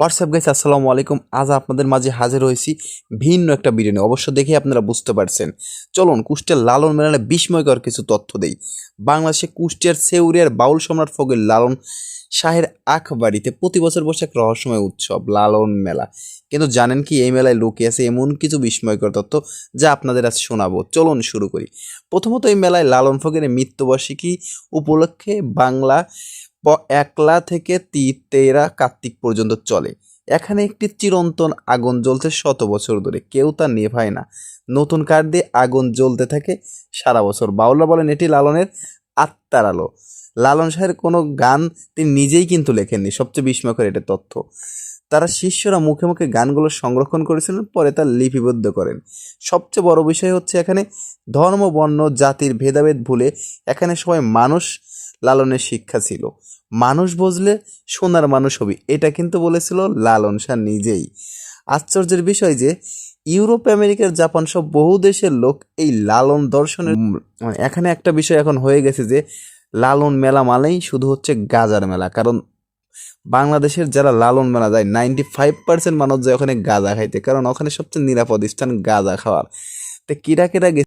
WhatsApp guys আসসালামু আলাইকুম আজ আপনাদের মাঝে হাজির হয়েছি ভিন্ন একটা নিয়ে। অবশ্য দেখে আপনারা বুঝতে পারছেন। চলুন, কুষ্টিয়ার লালন মেলানে বিস্ময়কর কিছু তথ্য দেই। বাংলাদেশে কুষ্টিয়ার সেউরিয়ার বাউল সম্রাট ফকির লালন শাহের আখবাড়িতে প্রতি বছর বসে এক রহস্যময় উৎসব, লালন মেলা। কিন্তু জানেন কি, এই মেলায় লুকিয়ে আছে এমন কিছু বিস্ময়কর তথ্য যা আপনাদের আজ শোনাবো। চলুন শুরু করি। প্রথমত, এই মেলায় লালন ফকিরের মৃত্যুবার্ষিকী উপলক্ষে বাংলা একলা থেকে তি তেরা কার্তিক পর্যন্ত চলে। এখানে একটি চিরন্তন আগুন জ্বলছে শত বছর ধরে। কেউ তা নেভায় না। নতুন কাঠ দিয়ে আগুন জ্বলতে থাকে সারা বছর। বাউলরা বলেন এটি লালনের আত্মার আলো। লালন শাহের কোনো গান তিনি নিজেই কিন্তু লেখেননি। সবচেয়ে বিস্ময়কর এটা তথ্য। তারা শিষ্যরা মুখে মুখে গানগুলো সংরক্ষণ করেছিলেন, পরে তা লিপিবদ্ধ করেন। সবচেয়ে বড় বিষয় হচ্ছে এখানে ধর্ম, বর্ণ, জাতির ভেদাভেদ ভুলে এখানে সবাই মানুষ লালনের শিক্ষা ছিল। মানুষ বুঝলে সোনার মানুষ হবি, এটা কিন্তু বলেছিল লালন শাহ নিজেই। আশ্চর্যের বিষয় যে, ইউরোপ, আমেরিকার জাপান সব বহু দেশের লোক এই লালন দর্শনের এখানে একটা বিষয় এখন হয়ে গেছে যে, লালন মেলা মানেই শুধু হচ্ছে গাজার মেলা, কারণ বাংলাদেশের যারা লালন মেলা যায় নাইনটি ফাইভ পার্সেন্ট মানুষ যায় ওখানে গাঁজা খাইতে, কারণ ওখানে সবচেয়ে নিরাপদ স্থান গাঁজা খাওয়ার। তো কিরা কিরা